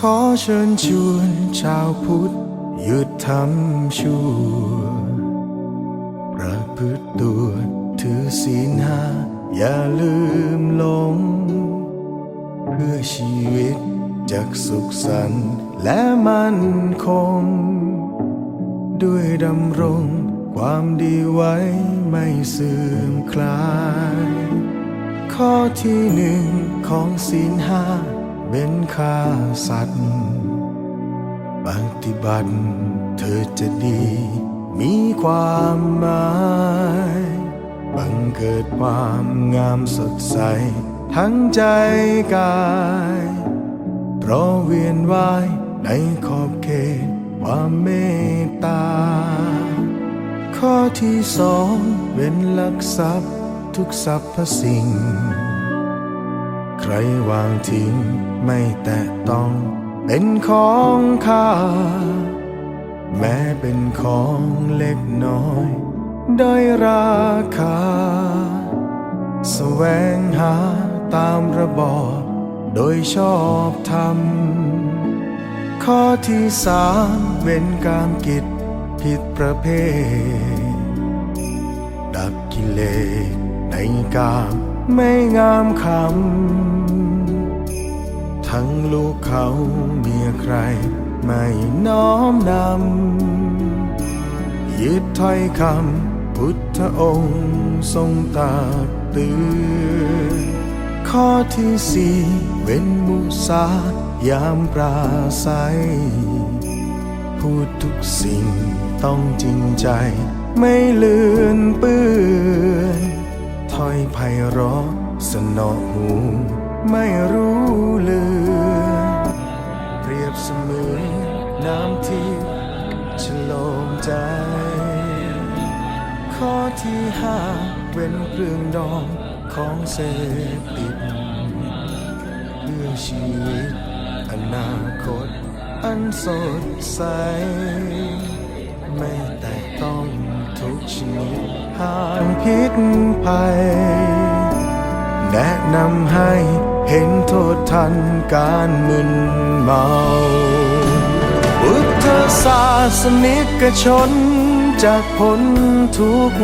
ขอเชิญชวนชาวพุทธหยุดทำชั่ว ประพฤติตัวถือศีลห้าอย่าลืมหลง เพื่อชีวิตจะสุขสันต์และมั่นคง ด้วยดำรงความดีไว้ไม่เสื่อมคลาย ข้อที่หนึ่งของศีลห้า เป็นฆ่าสัตว์ ปฏิบัติเธอจะดี มีความหมายบังเกิดความงามสดใส ทั้งใจกาย เพราะเวียนว่ายในขอบเขตความเมตตา ข้อที่สองเป็นลักทรัพย์ทุกสรรพสิ่ง รวางทิ้งไม่แตะต้อง เป็นของข้า แม้เป็นของเล็กน้อยด้ยราคา แสวงหาตามระบอบโดยชอบธรรม ข้อที่สามเป็นการกิจผิดประเภทดับกิเลสในกาม ไม่งามคำ ทั้งลูกเขาเมียใคร ไม่น้อมนำยึดถ้อยคำพุทธองค์ทรงตรักเตือนข้อที่สี่เว้นมุสายามปราศัย พูดทุกสิ่งต้องจริงใจ ไม่เลือนเปื้อน ไพเราะสนอหู ไม่รู้เลือเปรียบเสมือนน้ำที่ฉโลมใจ ข้อที่ห้าเป็นเครื่องดองของเสพติดเพื่อชีวิต อนาคต อันสดใส ไม่แต่ต้องทุกชนิด ผ่างพิษภัย แนะนำให้เห็นโทษทันการมึนเมาพุทธศาสนิกชนจากพ้นทุกข์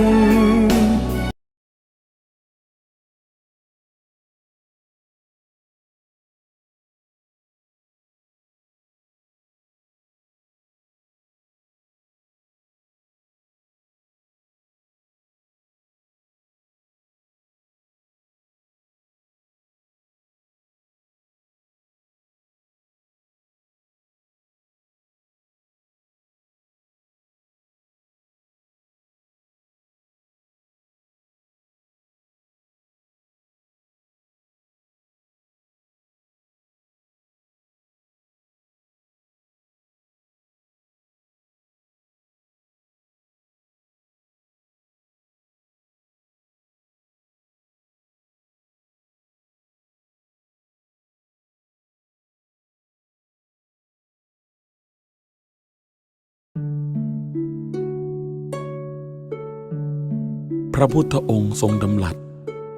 พระพุทธองค์ทรงดำรัส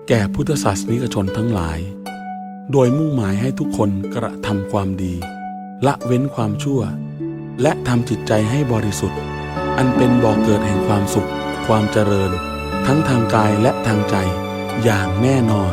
แก่พุทธศาสนิกชนทั้งหลาย โดยมุ่งหมายให้ทุกคนกระทำความดี ละเว้นความชั่ว และทำจิตใจให้บริสุทธิ์ อันเป็นบ่อกเกิดแห่งความสุข ความเจริญ ทั้งทางกายและทางใจอย่างแน่นอน